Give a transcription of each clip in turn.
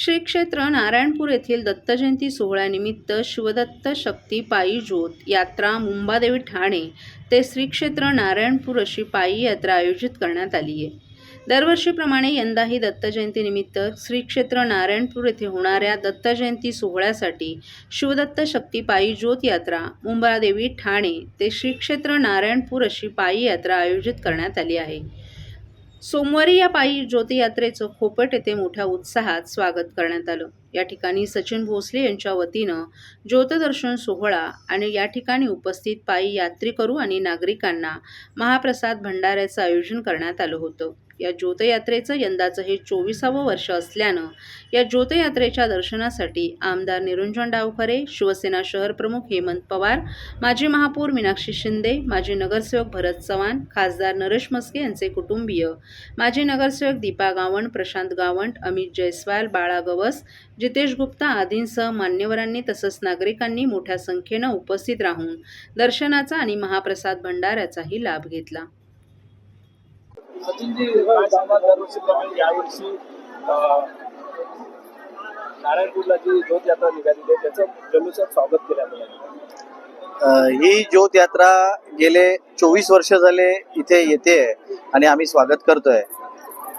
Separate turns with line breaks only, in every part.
श्री क्षेत्र नारायणपूर येथील दत्तजयंती सोहळ्यानिमित्त शिवदत्त शक्ती पायी ज्योत यात्रा मुंबादेवी ठाणे ते श्री क्षेत्र नारायणपूर अशी पायी यात्रा आयोजित करण्यात आली आहे. दरवर्षीप्रमाणे यंदाही दत्त जयंतीनिमित्त श्री क्षेत्र नारायणपूर येथे होणाऱ्या दत्तजयंती सोहळ्यासाठी शिवदत्त शक्ती पायी ज्योत यात्रा मुंबादेवी ठाणे ते श्री क्षेत्र नारायणपूर अशी पायी यात्रा आयोजित करण्यात आली आहे. सोमवारी या पायी ज्योतियात्रेचं खोपट येथे मोठ्या उत्साहात स्वागत करण्यात आलं. या ठिकाणी सचिन भोसले यांच्या वतीनं ज्योतदर्शन सोहळा आणि या ठिकाणी उपस्थित पायी यात्रेकरू आणि नागरिकांना महाप्रसाद भंडाऱ्याचं आयोजन करण्यात आलं होतं. या ज्योतयात्रेचं यंदाचं हे चोवीसावं वर्ष असल्यानं या ज्योतयात्रेच्या दर्शनासाठी आमदार निरंजन डावखरे शिवसेना शहर प्रमुख हेमंत पवार माजी महापौर मीनाक्षी शिंदे माजी नगरसेवक भरत चव्हाण खासदार नरेश मस्के यांचे कुटुंबीय माजी नगरसेवक दीपा गावंड प्रशांत गावंड अमित जयस्वाल बाळा गवस जितेश गुप्ता आदींसह मान्यवरांनी तसंच नागरिकांनी मोठ्या संख्येनं उपस्थित राहून दर्शनाचा आणि महाप्रसाद भंडाऱ्याचाही लाभ घेतला.
सचिनजी काय सांगा दरवर्षीप्रमाणे यावर्षी नारायणपूरला जी ज्योत यात्रा निघाली आहे त्याचं जल्लोषात स्वागत केलं
ही ज्योत यात्रा गेले चोवीस वर्ष झाले इथे येते आणि आम्ही स्वागत करतोय.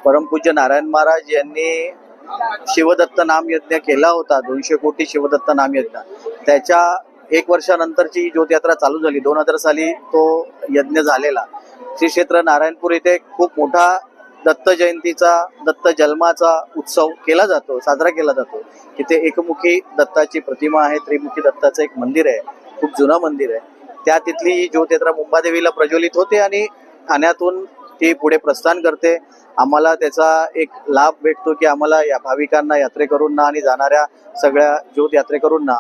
परमपूज्य नारायण महाराज यांनी शिवदत्त नामयज्ञ केला होता दोनशे कोटी शिवदत्त नामयज्ञ त्याच्या एक वर्षानंतरची ज्योत यात्रा चालू झाली. दोन हजार साली तो यज्ञ झालेला. श्री क्षेत्र नारायणपूर इथे खूप मोठा दत्त जयंतीचा दत्त जन्माचा उत्सव केला जातो साजरा केला जातो. तिथे एकमुखी दत्ताची प्रतिमा आहे त्रिमुखी दत्ताचं एक मंदिर आहे खूप जुनं मंदिर आहे. त्या तिथली ही मुंबादेवीला प्रज्वलित होते आणि ठाण्यातून ती पुढे प्रस्थान करते. आम्हाला त्याचा एक लाभ भेटतो की आम्हाला या भाविकांना यात्रेकरूंना आणि जाणाऱ्या सगळ्या ज्योत यात्रेकरूंना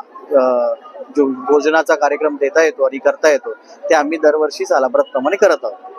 जो भोजनाचा कार्यक्रम देता येतो आणि करता येतो ते आम्ही दरवर्षी सालाप्रमाणे करत आहोत.